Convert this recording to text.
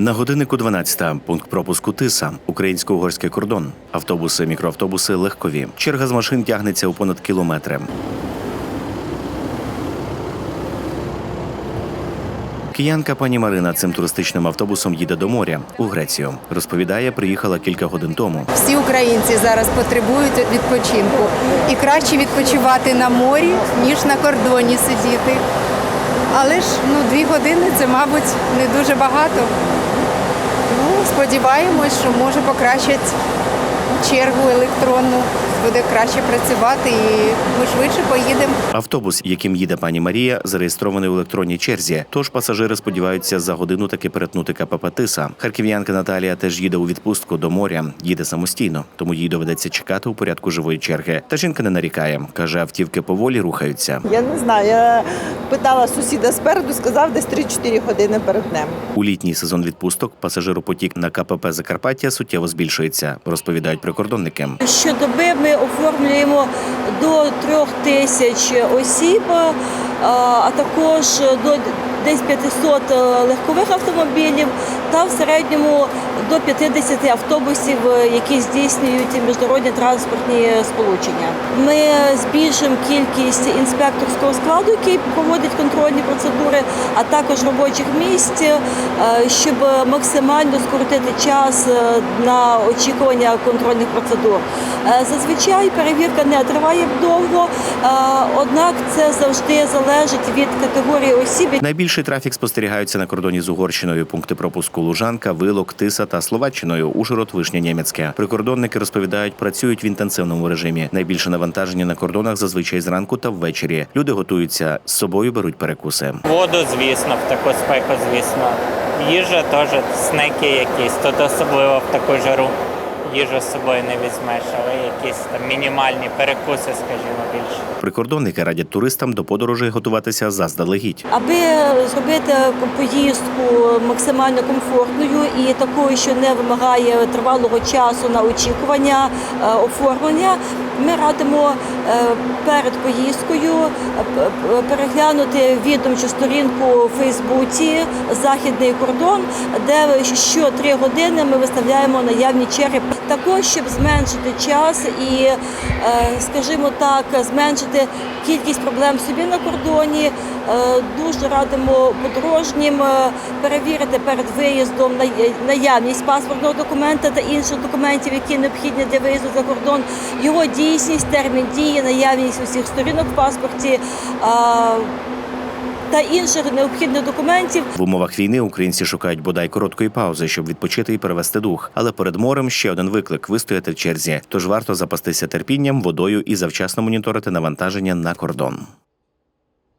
На годиннику 12 пункт пропуску Тиса, українсько-угорський кордон. Автобуси, мікроавтобуси легкові. Черга з машин тягнеться у понад кілометри. Киянка пані Марина цим туристичним автобусом їде до моря у Грецію. Розповідає, приїхала кілька годин тому. Всі українці зараз потребують відпочинку. І краще відпочивати на морі, ніж на кордоні сидіти. Але ж ну, дві години це, мабуть, не дуже багато. Сподіваємось, що може покращити чергу електронну, буде краще працювати і ми швидше поїдемо. Автобус, яким їде пані Марія, зареєстрований у електронній черзі. Тож пасажири сподіваються за годину таки перетнути КПП Тиса. Харків'янка Наталія теж їде у відпустку до моря. Їде самостійно, тому їй доведеться чекати у порядку живої черги. Та жінка не нарікає. каже, автівки поволі рухаються. Я не знаю. Я питала сусіда спереду, сказав десь 3-4 години перегнемо. У літній сезон відпусток пасажиропотік на КПП Закарпаття суттєво збільшується, розповідають прикордонники. Щодоби ми оформлюємо до трьох тисяч осіб, а також до десь 500 легкових автомобілів та в середньому до 50 автобусів, які здійснюють міжнародні транспортні сполучення. Ми збільшимо кількість інспекторського складу, який проводить контрольні процедури, а також робочих місць, е, щоб максимально скоротити час е, на очікування контрольних процедур. Е, Зазвичай перевірка не триває довго, е, однак це завжди залежить від категорії осіб. Найбільший трафік спостерігаються на кордоні з Угорщиною. Пункти пропуску Лужанка, Вилок, Тиса та Словаччиною. Ужгород, Вишня, Німецьке. Прикордонники розповідають, працюють в інтенсивному режимі. Найбільше навантаження на кордонах зазвичай зранку та ввечері. Люди готуються з собою, беруть перекуси. Воду, звісно, в таку спеку, звісно. Їжа теж, снеки якісь. Тут особливо в таку жару їжу з собою не візьмеш, але якісь там мінімальні перекуси, скажімо, більше. Прикордонники радять туристам до подорожей готуватися заздалегідь. Аби зробити поїздку максимально комфортною і такою, що не вимагає тривалого часу на очікування е, оформлення, ми радимо е, перед поїздкою е, переглянути відомчу сторінку у Фейсбуці Західний кордон, де що три години ми виставляємо наявні черги. Також щоб зменшити час і, е, скажімо так, зменшити кількість проблем собі на кордоні. Дуже радимо подорожнім перевірити перед виїздом наявність паспортного документа та інших документів, які необхідні для виїзду за кордон, його дійсність, термін дії, наявність усіх сторінок в паспорті. Та інших необхідних документів В умовах війни українці шукають бодай короткої паузи, щоб відпочити і перевести дух. Але перед морем ще один виклик вистояти в черзі. Тож варто запастися терпінням, водою і завчасно моніторити навантаження на кордон.